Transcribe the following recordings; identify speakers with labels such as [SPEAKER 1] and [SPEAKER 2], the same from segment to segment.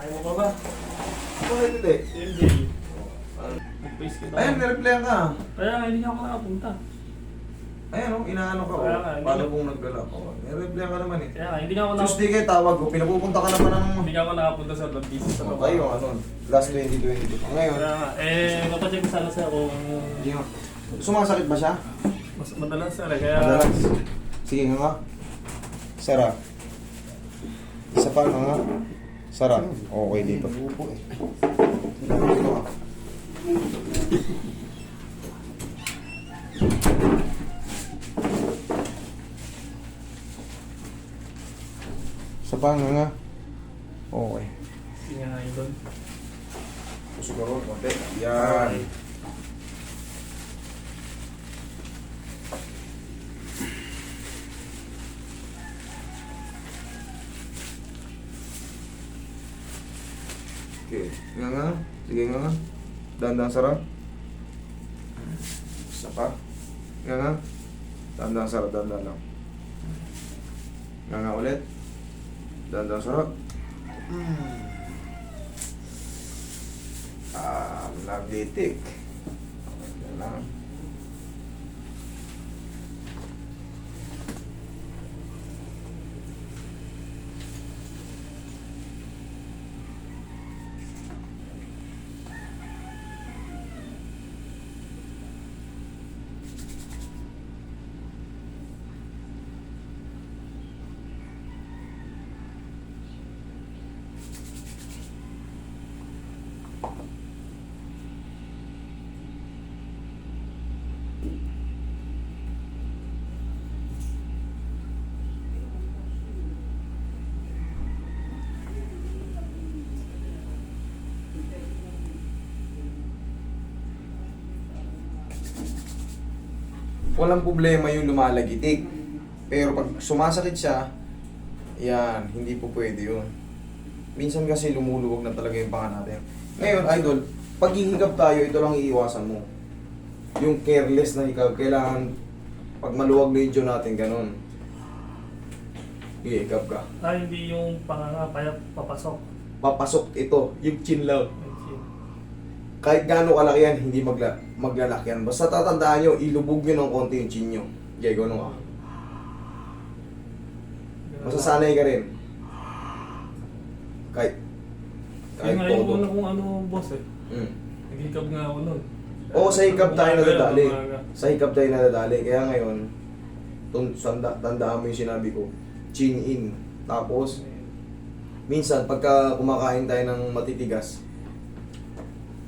[SPEAKER 1] Ayaw mo pa ba?
[SPEAKER 2] Bakit hindi?
[SPEAKER 1] Hindi. Nag-face kita.
[SPEAKER 2] Ayan, nireplyan ka.
[SPEAKER 1] Kaya nga, hindi ako nakapunta.
[SPEAKER 2] Ayan, oh, inaano ka.
[SPEAKER 1] Kaya
[SPEAKER 2] Oh.
[SPEAKER 1] nga, hindi
[SPEAKER 2] Paano
[SPEAKER 1] na-
[SPEAKER 2] kung naggalak? Oh, nireplyan ka naman eh.
[SPEAKER 1] Kaya nga, hindi nga ako nakapunta.
[SPEAKER 2] Tuesday kayo tawag ko, pinapupunta ka naman ng...
[SPEAKER 1] Hindi nga ako nakapunta sa Baptista sa
[SPEAKER 2] Oh,
[SPEAKER 1] baba.
[SPEAKER 2] kayo, ano, last 2022. Ngayon,
[SPEAKER 1] Kaya nga, eh, mapacheck sana siya kung
[SPEAKER 2] hindi nga. Sumasakit ba siya?
[SPEAKER 1] mas madalas sir eh. Kaya,
[SPEAKER 2] Madalas. Sige nga nga. Sara. Isa pa nga nga. Sara. Okay dito. Dito nga. Isa pa nga. Okay.
[SPEAKER 1] hindi nga idol.
[SPEAKER 2] Siguro, konti. Yan. Okay. Nga nga. Sige nga nga. Dandang sarap. Isa pa. Nga nga. Sarap. Dandang lang. Nga nga ulit. Dandang sarap. Mm. Ah, magnetic. Yan lang. Walang problema yung lumalagitik. Pero pag sumasakit siya, yan, hindi po pwede yun. Minsan kasi lumuluwag na talaga yung panga natin. Ngayon, idol, pag hihigap tayo, ito lang iiwasan mo. Yung careless na hikab, kailangan pag maluwag na yung jaw natin, ganun. Hihigap ka.
[SPEAKER 1] Ah, hindi yung panganga, kaya papasok.
[SPEAKER 2] Papasok ito, yung chin lang. Kahit gaano kalaki yan, hindi magla maglalak yan. Basta tatandaan nyo, ilubog nyo ng konti yung chin nyo. Okay, gano'n ka. Masasanay ka rin. Kahit, kahit
[SPEAKER 1] Yung nga yung
[SPEAKER 2] todo.
[SPEAKER 1] una kong ano, boss eh.
[SPEAKER 2] Mm.
[SPEAKER 1] Naghikab nga ako nun.
[SPEAKER 2] Oo, sa hikab tayo
[SPEAKER 1] Umaga,
[SPEAKER 2] nadadali.
[SPEAKER 1] umaga.
[SPEAKER 2] Sa hikab tayo nadadali. Kaya ngayon, tun, sanda, tandaan mo yung sinabi ko, chin in. Tapos, minsan, pagka kumakain tayo ng matitigas,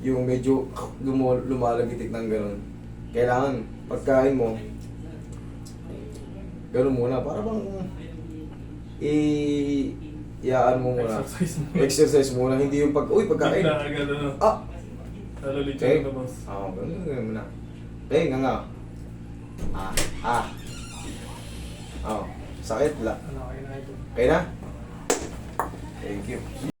[SPEAKER 2] yung medyo lumo, lumalagitik ng gano'n. Kailangan, pagkain mo, gano'n muna. Para bang, i, iyaan mo muna.
[SPEAKER 1] Exercise mo.
[SPEAKER 2] Exercise muna. Hindi yung pag, uy, pagkain.
[SPEAKER 1] Bigla agad ano.
[SPEAKER 2] Ah!
[SPEAKER 1] Lechon
[SPEAKER 2] Okay.
[SPEAKER 1] na boss.
[SPEAKER 2] Oo, ganun ganun mo na. Okay, nga nga. Ah, ah. Oh, sakit la.
[SPEAKER 1] Ano kayo na ito?
[SPEAKER 2] Okay na? Thank you.